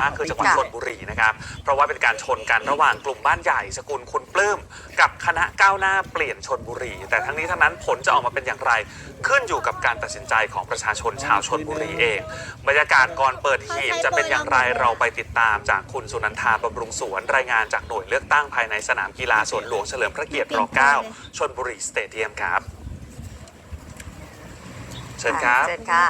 มากคือจังหวัดค่ะชนบุรีนะครับ เพราะว่าเป็นการชนกันระหว่างกลุ่มบ้านใหญ่สกุลคุณปลื้มกับคณะก้าวหน้าเปลี่ยนชนบุรี แต่ทั้งนี้ทั้งนั้นผลจะออกมาเป็นอย่างไร ขึ้นอยู่กับการตัดสินใจของประชาชนชาวชนบุรีเอง บรรยากาศก่อนเปิดหีบจะเป็นอย่างไรเราไปติดตามจากคุณสุนันทาบำรุงสวนรายงานจากหน่วยเลือกตั้งภายในสนามกีฬาสวนหลวงเฉลิมพระเกียรติร9ชนบุรีสเตเดียมครับ เชิญครับเชิญค่ะ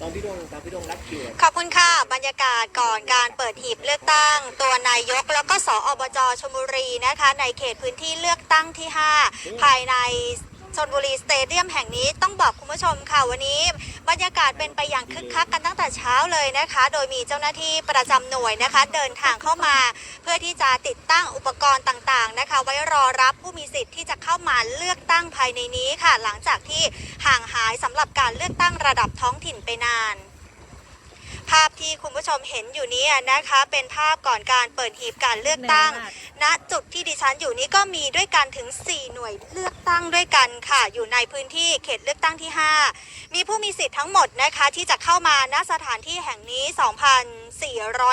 ตอนพี่ดงตอนพี่ดงรัดคิวอะขอบคุณค่ะ บรรยากาศก่อนการเปิดหีบเลือกตั้ง ตัวนายกแล้วก็สอบจชลบุรีนะคะ ในเขตพื้นที่เลือกตั้งที่ 5 ภายใน ชนบุรีสเตเดียมแห่งนี้ต้องบอกคุณผู้ชมค่ะวันนี้ บรรยากาศเป็นไปอย่างคึกคักกันตั้งแต่เช้าเลยนะคะ โดยมีเจ้าหน้าที่ประจำหน่วยนะคะ เดินทางเข้ามา เพื่อที่จะติดตั้งอุปกรณ์ต่างๆนะคะ ไว้รอรับผู้มีสิทธิ์ที่จะเข้ามาเลือกตั้งภายในนี้ค่ะ หลังจากที่ห่างหายสำหรับการเลือกตั้งระดับท้องถิ่นไปนานภาพที่คุณผู้ชมเห็นอยู่นี้นะคะ เป็นภาพก่อนการเปิดหีบการเลือกตั้ง ณจุดที่ดิฉันอยู่นี้ก็มีด้วยกันถึง 4 หน่วยเลือกตั้งด้วยกันค่ะ อยู่ในพื้นที่เขตเลือกตั้งที่ 5 มีผู้มีสิทธิ์ทั้งหมดนะคะที่จะเข้ามาณสถานที่แห่งนี้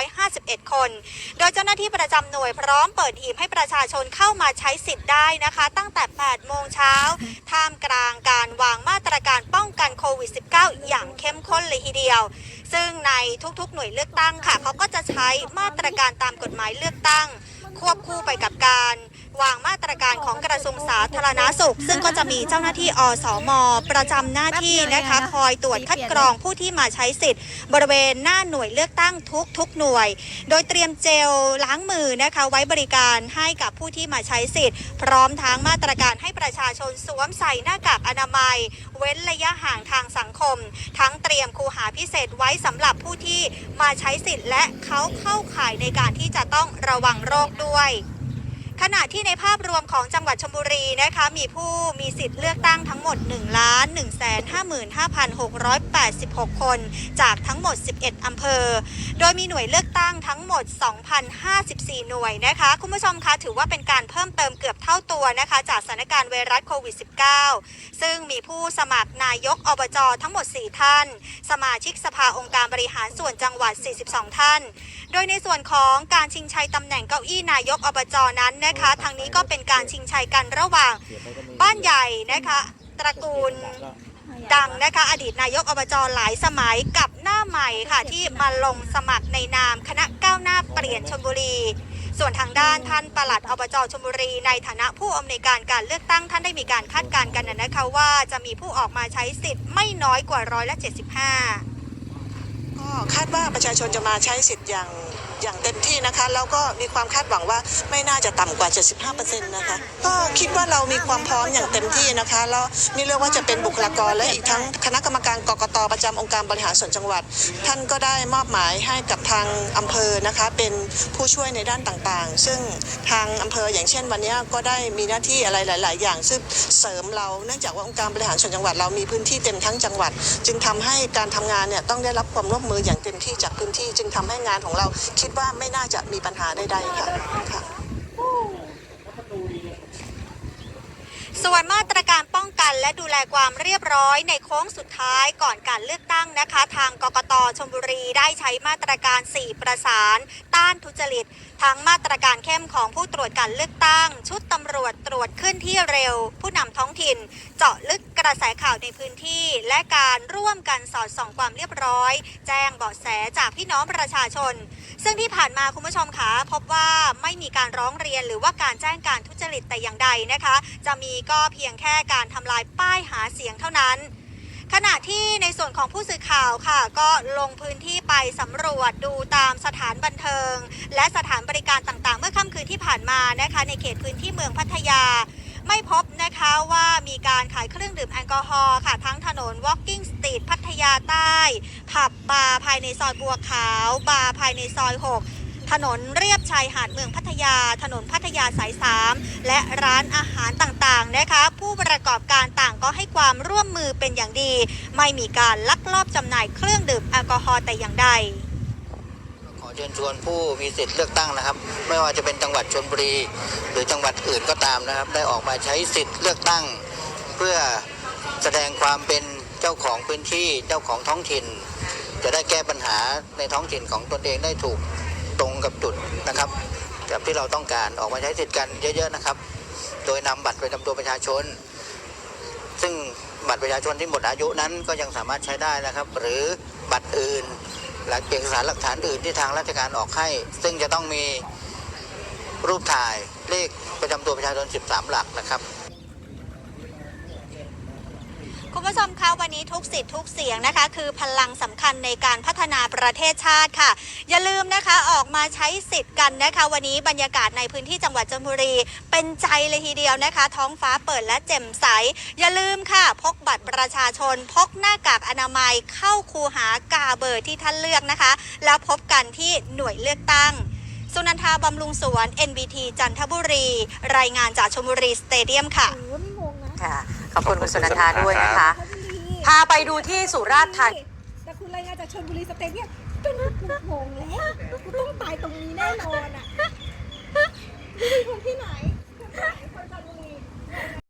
2,451 คน โดยเจ้าหน้าที่ประจำหน่วยพร้อมเปิดหีบให้ประชาชนเข้ามาใช้สิทธิ์ได้นะคะ ตั้งแต่ 8 โมงเช้าท่ามกลางการวางมาตรการป้องกันโควิด -19 อย่างเข้มข้นเลยทีเดียว ซึ่งในทุกๆ หน่วยเลือกตั้งค่ะเขาก็จะใช้มาตรการตามกฎหมายเลือกตั้ง ควบคู่ไปกับการวางมาตรการของกระทรวงสาธารณาสุข ซึ่งก็จะมีเจ้าหน้าที่อสม ประจำหน้าที่นะคะคอยตรวจคัดกรองผู้ที่มาใช้สิทธิ์ บริเวณหน้าหน่วยเลือกตั้งทุกทุกหน่วย โดยเตรียมเจลล้างมือนะคะไว้บริการให้กับผู้ที่มาใช้สิทธิ์ พร้อมทั้งมาตรการให้ประชาชนสวมใส่หน้ากากอนามัย เว้นระยะห่างทางสังคม ทั้งเตรียมคูหาพิเศษไว้สำหรับผู้ที่มาใช้สิทธิ์ และเขาเข้าข่ายในการที่จะต้องระวังโรคด้วย ขณะที่ในภาพรวมของจังหวัดชลบุรีนะคะ มีผู้มีสิทธิ์เลือกตั้งทั้งหมด 1 1 5 5 6 8 6 คน จากทั้งหมด 11 อำเภอ โดยมีหน่วยเลือกตั้งทั้งหมด 2,054 หน่วยนะคะ คุณผู้ชมคะถือว่าเป็นการเพิ่มเติมเกือบเท่าตัวนะคะ จากสถานการณ์ไวรัสโควิด -19 ซึ่งมีผู้สมัครนายกอบจทั้งหมด 4 ท่าน สมาชิกสภาองค์การบริหารส่วนจังหวัด 42 ท่าน โดยในส่วนของการชิงชัยตำแหน่งเก้าอี้นายกอบจนั้นนะคะ ทางนี้ก็เป็นการชิงชัยกันระหว่างเดี๋ยวไปก็มีบ้านใหญ่นะคะตระกูลดังนะคะอดีตนายกอบจหลายสมัยกับหน้าใหม่ค่ะที่มาลงสมัครในนามคณะก้าวหน้าเปลี่ยนชลบุรี ส่วนทางด้านท่านปลัดอบจชลบุรี ในฐานะผู้อำนวยการการเลือกตั้งท่านได้มีการคาดการณ์กันนะคะว่าจะมีผู้ออกมาใช้สิทธิ์ไม่น้อยกว่าร้อยละ75ก็คาดว่าประชาชนจะมาใช้สิทธิ์อย่าง อย่างเต็มที่นะคะ แล้วก็มีความคาดหวังว่าไม่น่าจะต่ำกว่า 75%นะคะ ก็คิดว่าเรามีความพร้อมอย่างเต็มที่นะคะ แล้วนี่เรียกว่าจะเป็นบุคลากรและอีกทั้งคณะกรรมการกกตประจำองค์การบริหารส่วนจังหวัด ท่านก็ได้มอบหมายให้กับทางอำเภอนะคะ เป็นผู้ช่วยในด้านต่างๆ ซึ่งทางอำเภออย่างเช่นวันนี้ก็ได้มีหน้าที่อะไรหลาย ๆ อย่างซึ่งเสริมเราเนื่องจากว่าองค์การบริหารส่วนจังหวัด เรามีพื้นที่เต็มทั้งจังหวัด จึงทำให้การทำงานเนี่ยต้องได้รับความร่วมมืออย่างเต็มที่จากพื้นที่ จึงทำให้งานของเราคิดว่าไม่น่าจะมีปัญหาใดๆค่ะค่ะส่วนมาตรการป้องกันและดูแลความเรียบร้อยในโค้งสุดท้ายก่อนการเลือกตั้งนะคะ ทางกกตชลบุรีได้ใช้มาตรการ 4 ประสาน ต้านทุจริต ทั้งมาตรการเข้มของผู้ตรวจการเลือกตั้ง ชุดตำรวจตรวจขึ้นที่เร็ว ผู้นำท้องถิ่น เจาะลึกกระแสข่าวในพื้นที่ และการร่วมกันสอดส่องความเรียบร้อย แจ้งเบาะแสจากพี่น้องประชาชน ซึ่งที่ผ่านมาคุณผู้ชมคะพบว่าไม่มีการร้องเรียนหรือว่าการแจ้งการทุจริตแต่อย่างใดนะคะ จะมีก็เพียงแค่การทำลายป้ายหาเสียงเท่านั้นขณะที่ในส่วนของผู้สื่อข่าวค่ะ ก็ลงพื้นที่ไปสำรวจดูตามสถานบันเทิง และสถานบริการต่างๆ เมื่อค่ำคืนที่ผ่านมานะคะ ในเขตพื้นที่เมืองพัทยา ไม่พบนะคะว่ามีการขายเครื่องดื่มแอลกอฮอล์ค่ะ ทั้งถนน Walking Street พัทยาใต้ ผับบาร์ภายในซอยบัวขาว บาร์ภายในซอย 6 ถนนเรียบชายหาดเมืองพัทยา ถนนพัทยาสาย 3 และร้านอาหารต่างๆนะคะ ผู้ประกอบการต่างก็ให้ความร่วมมือเป็นอย่างดี ไม่มีการลักลอบจำหน่ายเครื่องดื่มแอลกอฮอล์แต่อย่างใดขอเชิญชวนผู้มีสิทธิ์เลือกตั้งนะครับ ไม่ว่าจะเป็นจังหวัดชนบุรี หรือจังหวัดอื่นก็ตามนะครับ ได้ออกมาใช้สิทธิ์เลือกตั้ง เพื่อแสดงความเป็นเจ้าของพื้นที่เจ้าของท้องถิ่น จะได้แก้ปัญหา ในท้องถิ่นของตนเองได้ถูกตรงกับจุดนะครับแบบที่เราต้องการออกมาใช้สิทธิ์กันเยอะๆนะครับ โดยนำบัตรประจำตัวประชาชน ซึ่งบัตรประชาชนที่หมดอายุนั้นก็ยังสามารถใช้ได้นะครับ หรือบัตรอื่นหลักเอกสารหลักฐานอื่นที่ทางราชการออกให้ ซึ่งจะต้องมีรูปถ่ายเลขประจำตัวประชาชน 13 หลักนะครับ คุณผู้ชมคะวันนี้ทุกสิทธิ์ทุกเสียงนะคะ คือพลังสำคัญในการพัฒนาประเทศชาติค่ะ อย่าลืมนะคะออกมาใช้สิทธิ์กันนะคะ วันนี้บรรยากาศในพื้นที่จังหวัดจันทบุรี เป็นใจเลยทีเดียวนะคะ ท้องฟ้าเปิดและแจ่มใส อย่าลืมค่ะ พกบัตรประชาชน พกหน้ากากอนามัยเข้าคูหากาเบอร์ที่ท่านเลือกนะคะ แล้วพบกันที่หน่วยเลือกตั้งสุนันทาบำรุงสวน NBT จันทบุรี รายงานจากชลบุรีสเตเดียมค่ะโอ้โหไม่งงนะค่ะ ขอบคุณคุณสุนันทาด้วยนะคะชลบุรีพาไปดูที่สุราษฎร์ธานีแต่คุณรายงานจากชลบุรีสเตเดียมจนกูงงแล้วกูต้องตายตรงนี้แน่นอนอะนี่เป็นคนที่ไหน